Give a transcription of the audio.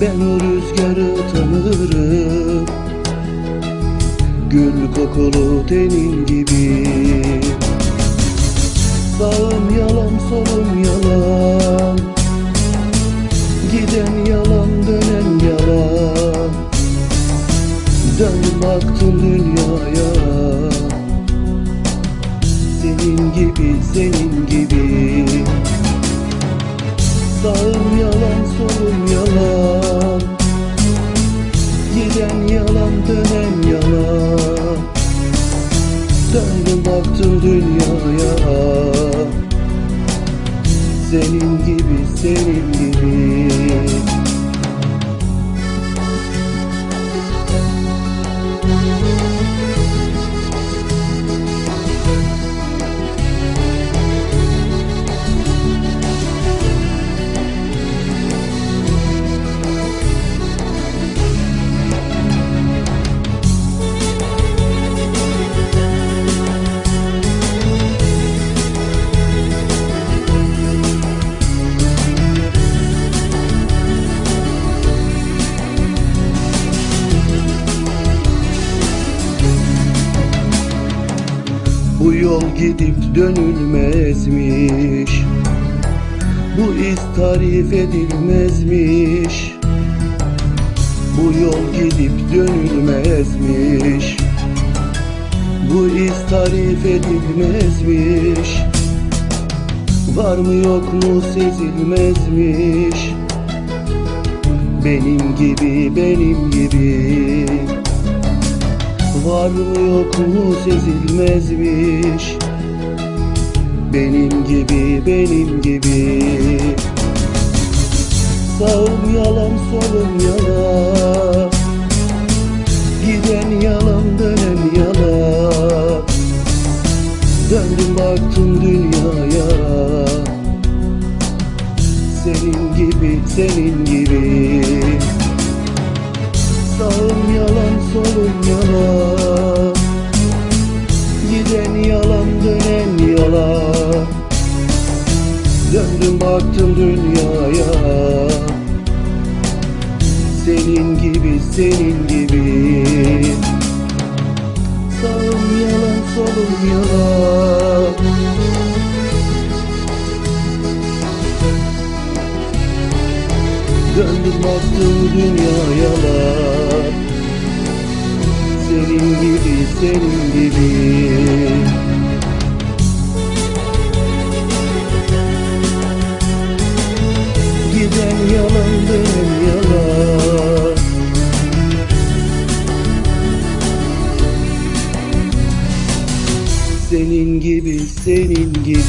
Ben o rüzgarı tanırım. Gül kokulu tenin gibi. Sağım yalan solum yalan. Giden yalan dönen yalan. Dön baktım dünyaya. Senin gibi senin gibi Sağım yalan solum yalan. Giden yalan dönen yalan. Döndüm baktım dünyaya. Senin gibi senin gibi Bu yol gidip dönülmezmiş. Bu iz tarif edilmezmiş. Bu yol gidip dönülmezmiş. Bu iz tarif edilmezmiş. Var mı yok mu sezilmezmiş. Benim gibi benim gibi Var mı yok mu sezilmezmiş. Benim gibi benim gibi. Sağım yalan solum yalan Giden yalan dönen yalan Döndüm baktım dünyaya. Senin gibi senin gibi Döndüm baktım dünyaya. Senin gibi senin gibi. Sağım yalan solum yalan. Döndüm baktım dünyaya Senin gibi senin gibi Senin gibi senin gibi